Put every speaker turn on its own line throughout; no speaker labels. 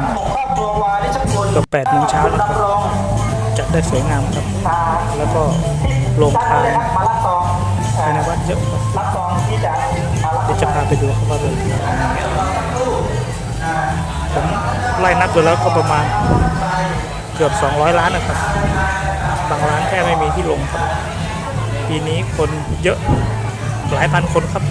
8โมงเช้านะครับจัดได้สวยงามครับ แล้วก็โรงทาน
มารับซอง
ภายในวัดเยอะครับ
รับซองที่จะมารับ
เดี๋ยวจะพาไปดูครับว่าโรงทานผมไล่นับดูแล้วก็ประมาณเกือบ 200 ล้านนะครับ บางร้านแค่ไม่มีที่ลงครับ ปีนี้คนเยอะหลายพันคนครับ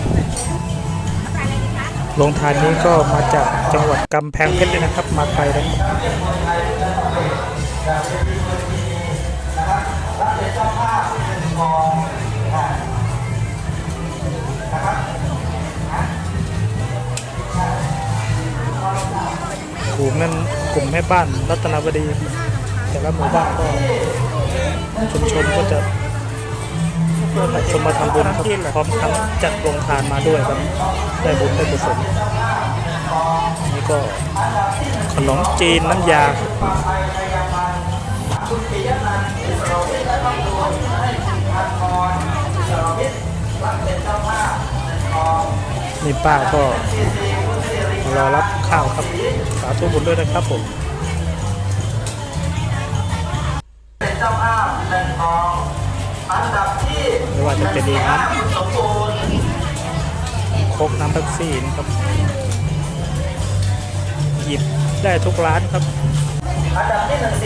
โรงทานนี้ก็มาจากจังหวัดกำแพงเพชรเลยนะครับ มาไกลเลยครับถูกนั่นกลุ่มแม่บ้านรัตนบดี แต่ละหมู่บ้านก็ชุมชนก็จะ ชมมาทำบุญครับพร้อมทั้งจัดโรงทานมาด้วยครับ ได้บุญได้กุศลนี่ก็ขนมจีนน้ำยานี่ป้าก็รอรับข้าวครับ สาธุบุญด้วยนะครับผม ว่าจะเป็น
ดีครั
บโคกน้ำเป๊ปซี่นครับ หยิบได้ทุกร้านครับ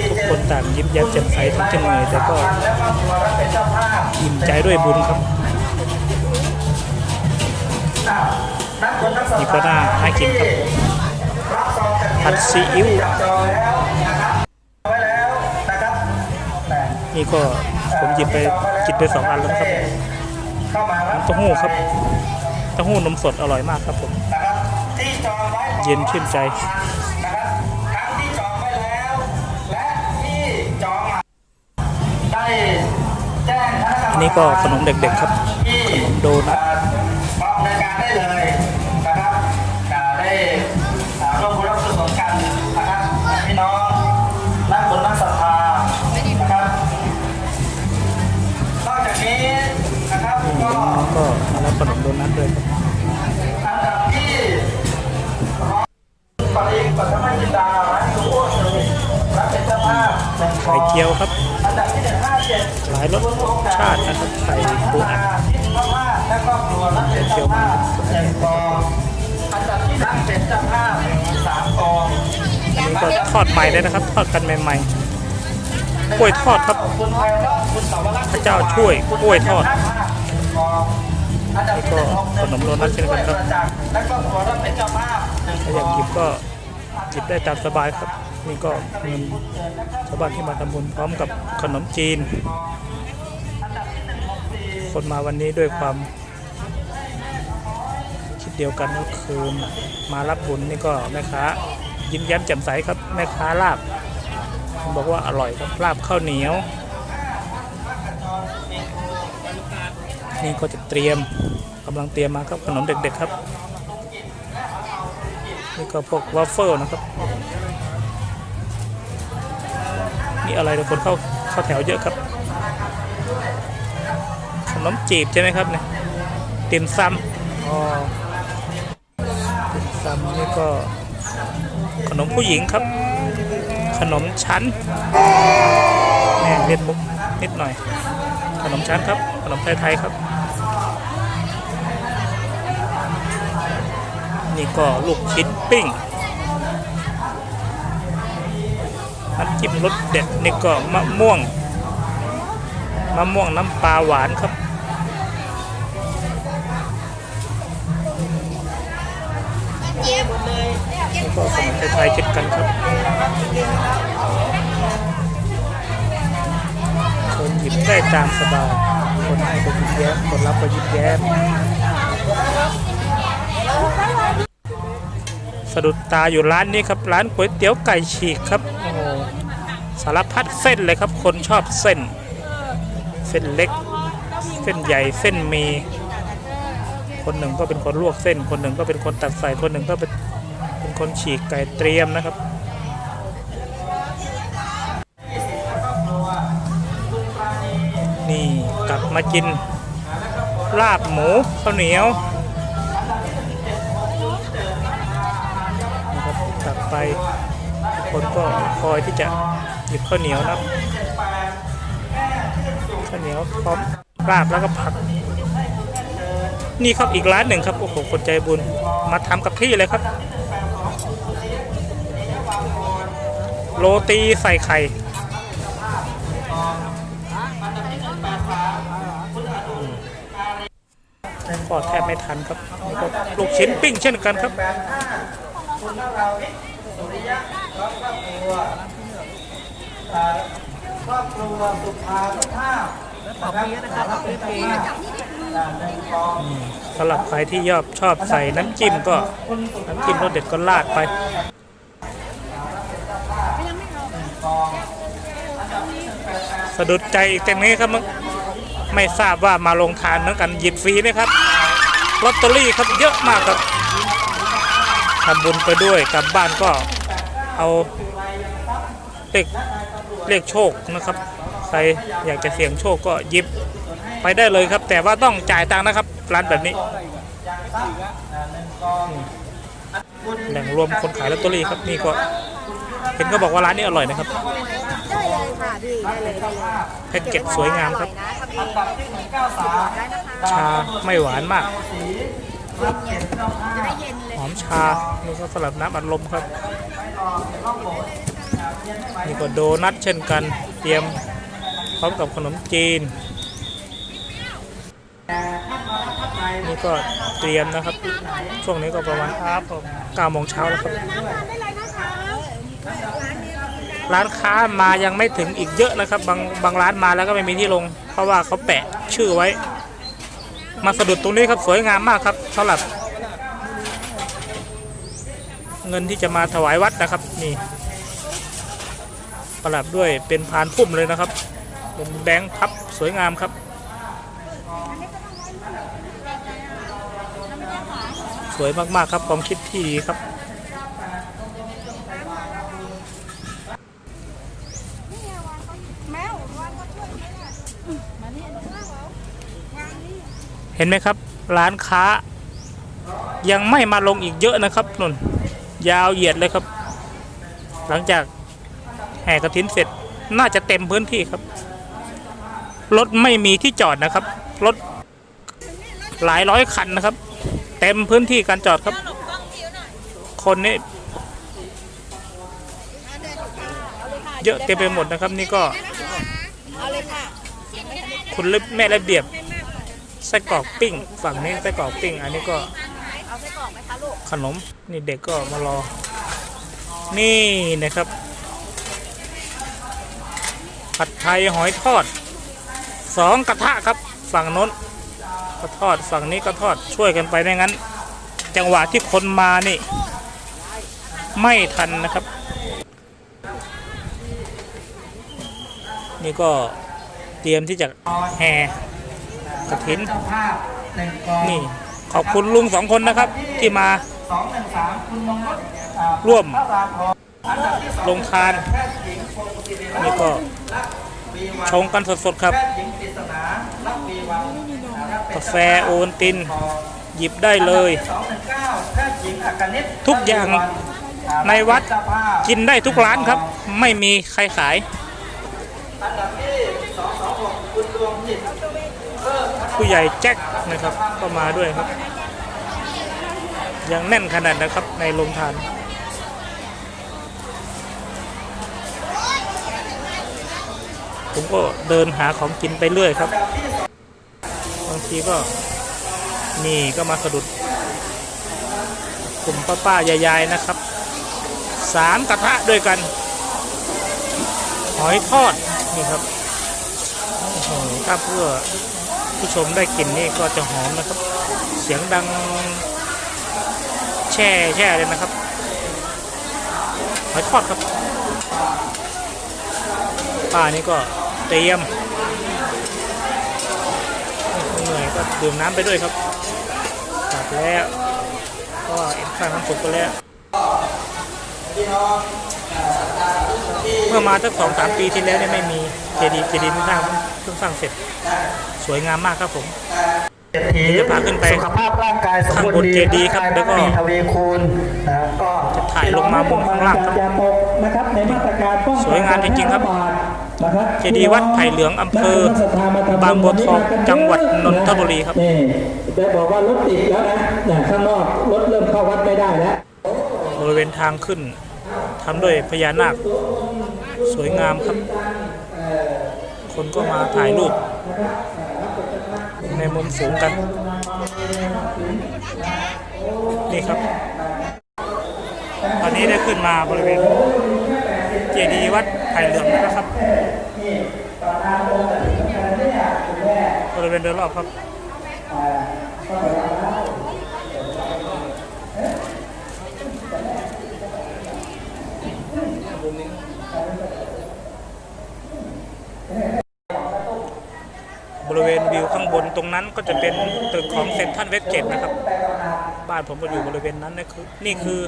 ทุ
กคนต่างยิบย้มแจ่มใสทุกงจะเหนื่อยแต่ก็อิ่มใจด้วยบุญครับ
นี่ก็น่า
ให้กินครับผัดซีอิ๊ว
นี่
ก็ผมหยิบไป กินไปสองอันแล้วนะครับ
เข้ามารับ
เต้าหู้ครับเต้าหู้นมสดอร่อยมากครับผม
นะครับที่จองไว้ก่อ
เย็นชื่นใจ
นะครับทั้งที่จองไว้แล้วและที่จองมาได้แจ้งคณะกรรมการ
อันนี้ก็ขนมเด็กๆครับ
ที่
ขนมโดนัท
จ้าภาพหนึ่งทอ
ไข่เจียวครับ
อัดที่หนึ่งห้าเจ็ด
หลายรสชาตินะครับไข่ปูอัด
ที่พม่าและครอบครัวรับเป็นเจ้าภาพหนึ่งกองอันดับที่รับเป็นเจ้าภาพสามกอง
อันนี้ก็ทอดใหม่เลยนะครับทอดกันใหม่ๆกล้วยทอดครับ
พระคุณสาวรักษ์
พระเจ้าช่วยกล้วยทอด
กองอันดับที่หนึ่งหกหนึ่ง
ขนมโดนัทเช่นกันครับ
และครอบครัวรับเป็นเจ้าภาพหนึ่ง
ถ้ากอยาก
อง
หยิบก็หยิบได้ตามสบายครับ นี่ก็เงินชาวบ้านที่มาทำบุญพร้อมกับขนมจีน คนมาวันนี้ด้วยความคิดเดียวกันก็คือมารับบุญนี่ก็แม่ค้ายิ้มแย้มแจ่มใสครับแม่ค้าลาบ บอกว่าอร่อยครับลาบข้าวเหนียว นี่ก็จะเตรียมกำลังเตรียมมาครับขนมเด็กๆครับนี่ก็พวกวาฟเฟิลนะครับนี่อะไรทุกคนเข้าเข้าแถวเยอะครับขนมจีบใช่ไหมครับเนี่ยติ่มซำอ๋อติ่มซำนี่ก็ขนมผู้หญิงครับ ขนมชั้นแม่เล่นมุกนิดหน่อย ขนมชั้นครับ ขนมไทยๆครับ นี่ก็ลูกชิ้นปิ้งน้ำจิ้มรสเด็ดนี่ก็มะม่วง มะม่วงน้ำปลาหวานครับนี่ก็ขนมไทยๆเช่นกันครับ คนหยิบได้ตามสบาย คนให้ก็ยิ้มแย้ม คนรับก็ยิ้มแย้ม สะดุดตาอยู่ร้านนี้ครับร้านก๋วยเตี๋ยวไก่ฉีกครับโอ้โหสารพัดเส้นเลยครับ คนชอบเส้น เส้นเล็ก เส้นใหญ่เส้นมี คนหนึ่งก็เป็นคนลวกเส้น คนหนึ่งก็เป็นคนตัดใส่คนหนึ่งก็เป็นเป็นคนฉีกไก่เตรียมนะครับนี่กลับมากินลาบหมูข้าวเหนียว ไป คนก็คอยที่จะหยิบข้าวเหนียวนับข้าวเหนียวพร้อมราบแล้วก็ผัก นี่ครับอีกร้านหนึ่งครับโอ้โหคนใจบุญมาทำกับที่เลยครับ โรตีใส่ไข่ก็แทบไม่ทันครับนี่ก็ลูกชิ้นปิ้งเช่นกันครับ
ย์สุริยะครอบครัวครอบครัวสุภาทุภาพนะครับรับเป็นเจ้าภาพอ่าหนึ่งกอง
สำหรับใครที่ยอบชอบใส่น้ำจิ้มก็น้ำจิ้มรสเด็ดก็ราดไปสะดุดใจอีกแต่นี้ครับมึงไม่ทราบว่ามาลงทานเหมือนกันหยิบฟรีไหมครับลอตเตอรี่ครับเยอะมากครับทำบุญไปด้วยกลับบ้านก็ เอาเลขเลขโชคนะครับ ใครอยากจะเสี่ยงโชคก็ยิบไปได้เลยครับ แต่ว่าต้องจ่ายตังค์นะครับร้านแบบนี้แหล่งรวมคนขายลอตเตอรี่ครับนี่ก็เห็นเขาบอกว่าร้านนี้อร่อยนะครับ
ได้เลยค่ะพี่ได้เลยได้เลย
แพ็กเกจสวยงามครับชาไม่หวานมาก
เกียรติเจ้าภา
จะได้
พ
เย็นเลย
อมชานี่ก็สลับน้ำอัดลมครับ นี่ก็โดนัทเช่นกัน เตรียมพร้อมกับขนมจีน นี่ก็เตรียมนะครับ ช่วงนี้ก็ประมาณครับผม9โมงเช้าแล้วครับ ร้านค้ามายังไม่ถึงอีกเยอะนะครับ บางบางร้านมาแล้วก็ไม่มีที่ลง เพราะว่าเขาแปะชื่อไว้ มาสะดุดตรงนี้ครับสวยงามมากครับสำหรับ เงินที่จะมาถวายวัดนะครับ นี่ประดับด้วยเป็นพานพุ่มเลยนะครับ เป็นแบงค์พับสวยงามครับ สวยมากๆครับความคิดที่ดีครับ เห็นไหมครับ ร้านค้ายังไม่มาลงอีกเยอะนะครับนุ่น ยาวเหยียดเลยครับ หลังจากแห่กระถินเสร็จน่าจะเต็มพื้นที่ครับ รถไม่มีที่จอดนะครับ รถหลายร้อยคันนะครับ เต็มพื้นที่การจอดครับ คนนี่เยอะเต็มไปหมดนะครับ นี่ก็
เอาเลยค่ะ
คุณแม่ระเบียบไส้กรอกปิ้ง ฝั่งนี้ไส้กรอกปิ้ง อันนี้ก็ ขนมนี่เด็กก็มารอ นี่นะครับ ผัดไทยหอยทอดสองกระทะครับฝั่งน้นก็ทอดฝั่งนี้ก็ทอดช่วยกันไปไม่งั้น จังหวะที่คนมานี่ ไม่ทันนะครับ นี่ก็เตรียมที่จะแห่กระถิน
นี่
ขอบคุณลุงสองคนนะครับที่มา
สองหนึ่งสามคุณมงคลอ่า
ร่วม
พระรามพรอันดับที่สอง
ลงทาน
แพทย์หญิงพงศิริรัตน์
นี่ก็
วีวัน
ชงกันสดๆครับ
แพทย์หญิงปริศนารับวีวันรับเป็น
กาแฟโอวัลติน หยิบได้เลย
สองหนึ่งเก้าแพทย์หญิงอักนิต
ทุกอย่างในวัดกินได้ทุกร้านครับ ไม่มีใครขาย
อันดับที่สองสองหกคุณดวงจิตเพิ่ม
ผู้ใหญ่แจ็คนะครับก็มาด้วยครับ ยังแน่นขนาดนะครับในโรงทานผมก็เดินหาของกินไปเรื่อยครับ บางทีก็นี่ก็มาสะดุดกลุ่มป้าป้ายายๆนะครับ สามกระทะด้วยกัน หอยทอด นี่ครับโอ้โหถ้าเพื่อผู้ชมได้กินนี่ก็จะหอมนะครับ เสียงดัง แช่แช่เลยนะครับหอยทอดครับป้านี่ก็เตรียมเหนื่อยก็ดื่มน้ำไปด้วยครับกลับแล้วก็เอ็นข้างน้ำสุกไปแล้วเมื่อมาสักสองสามปีที่แล้วเนี่ยไม่มีเจดีย์เจดีย์เพิ่งสร้างเพิ่งสร้างเสร็จ สวยงามมากครับผม
เศรษฐี
จะพาขึ้นไป
สุขภาพร่างกายสมบูร
ข้างบน
ณ์ดี
เจดีย์ครับา
งกาย
แล้วก็
มีทวีคูณนะก็
จะถ่ายลงมามุมข้างล่างครับ
อย่าตกนะครับในมาตรการป้องกัน
สวยงามจริงๆครับ
กาแพร่ะบาดนะครับ
เจดีย์วัดไผ่เหลืองอำเภอ
นักศรัทธมทำ
บางบัวทอง
กันเยอะ
จังหวัดนนทบุรีครับ
นี่ได้บอกว่ารถติดแล้วนะเนี่ยข้างนอกรถเริ่มเข้าวัดไม่ได้แล้ว
บริเวณทางขึ้นทำด้วยพญานาคสวยงามครับ คนก็มาถ่ายรูป ในมุมสูงกัน นี่ครับ ตอนนี้ได้ขึ้นมาบริเวณเจดีย์วัดไผ่เหลืองแล้วนะครับบริเวณโดยรอบครับบ ริเวณวิวข้างบนตรงนั้นก็จะเป็นตึกของเซ็นทรัลเวสเกตนะครับ บ้านผมก็อยู่บริเวณนั้นนะคือนี่คือ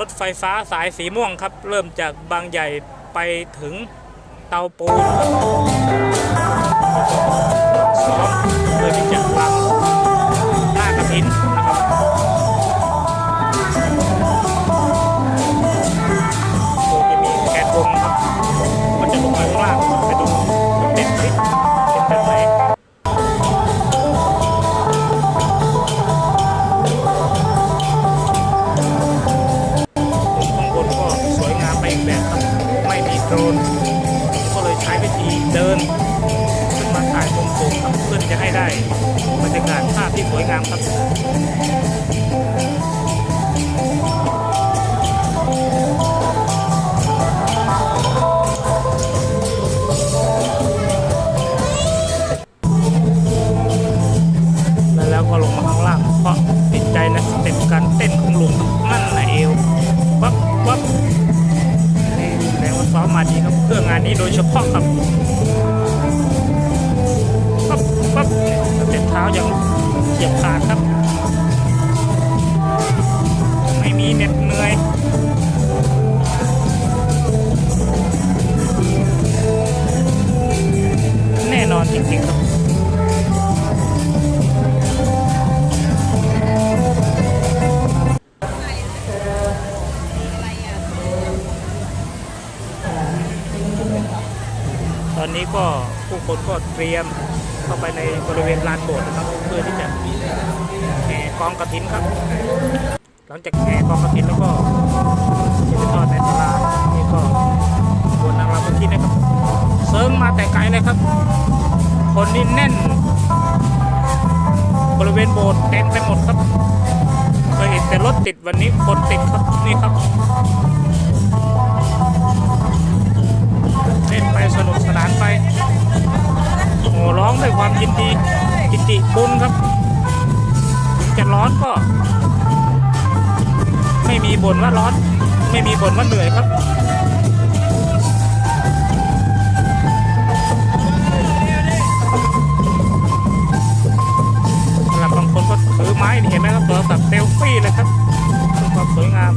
รถไฟฟ้าสายสีม่วงครับ เริ่มจากบางใหญ่ไปถึงเตาปูนสอมเพื่อที่จ เตรียมเข้าไปในบริเวณลานโบสถ์นะครับ เพื่อที่จะแห่กองกระถินครับ หลังจากแห่กองกระถินแล้วก็จะไปทอดในศาลาดนี่ก็บนนางรำเมื่อกี้นะครับเซิร์งมาแต่ไกลเลยครับ คนนี่แน่น บริเวณโบสถ์เต็มไปหมดครับเคยเห็นแต่รถติดวันนี้คนติดครับนี่ครับเล่นไปสนุกสนานไป โอ้ร้องด้วยความยินดีกิติบุญครับถึงจะร้อนก็ ไม่มีบ่นว่าร้อน ไม่มีบ่นว่าเหนื่อยครับสำหรับบางคนก็ถือไม้เห็นไหมครับโทรศัพท์เซลฟี่เลยครับความสวยงาม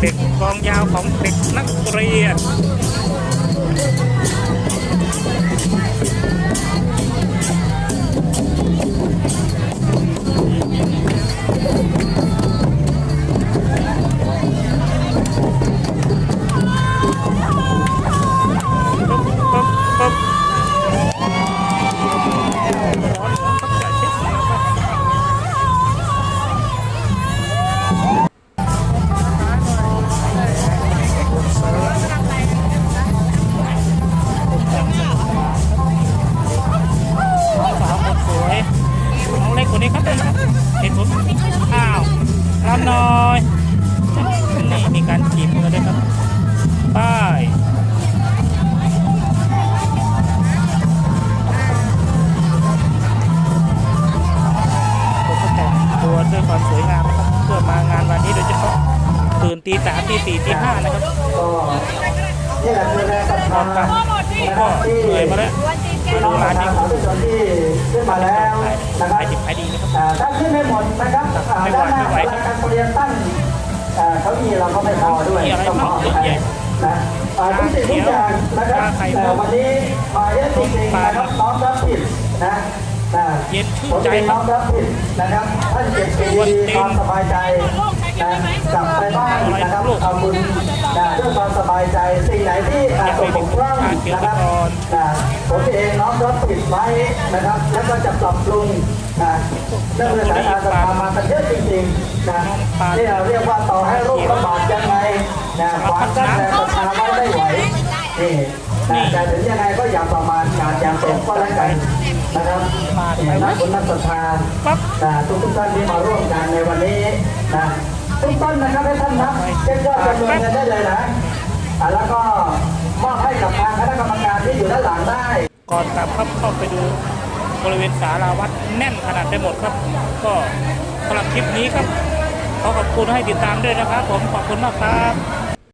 เด็กกองยาวของเด็กนักเรียน พี่น้
องประชาชนที่ขึ้นมาแล้วนะครับ
ขายดิบขายดีนะครับ
ถ้าขึ้นไม่หมดนะครับ
ไม่ไหว
ด้านหน้า
ไม่ไหว
การเรียนตั้งอ่าเก้าอี้เราก็ไม่พอด้วยต้องขอ
บ้างเยอะ
ไป
แย
นะทุกสิ่งทุกอย่างนะครับแต่วันนี้มาเยอะจริงๆนะครับน้อมรับผิดนะนะ
เย็นชื่น
ผม
ใจ
เอง
ค
น้อมรับผิดนะครับท่านเก็บปีความสบายใจ นะกลับไปบ้านนะครับทำบุญนะด้วยความสบายใจสิ่งไหนที่อาจจะบกพร่องนะครับนะผมเองน้อมรับผิดไว้นะครับ แล้วก็จะปรับปรุงนะเรื่องสายตาสภามากันเยอะจริงๆนะที่เราเรียกว่าต่อให้โรคระบาดยังไงนะความกั้นแรงศรัทธาไว้ไม่ไหวนี่นะแต่ถึงยังไงก็อย่าประมาทการอย่างสมก็แล้วกันนะครับนี่นะคุณนักศรัทธา
ปั๊บ
นะทุกทุกท่านที่มาร่วมงานในวันนี้นะ ทุกท่านนะครับให้ท่านนับเช็คยอดจำนวนเงินได้เลยนะอะแล้วก็มอบให้กับทางคณะกรรมการที่อยู่ด้านหลังได้
ก่อนกลับครับเข้าไปดูบริเวณศาลาวัดแน่นขนาดไปหมดครับ ก็สำหรับคลิปนี้ครับขอขอบคุณให้ติดตามด้วยนะครับ ผมขอบคุณมากครับ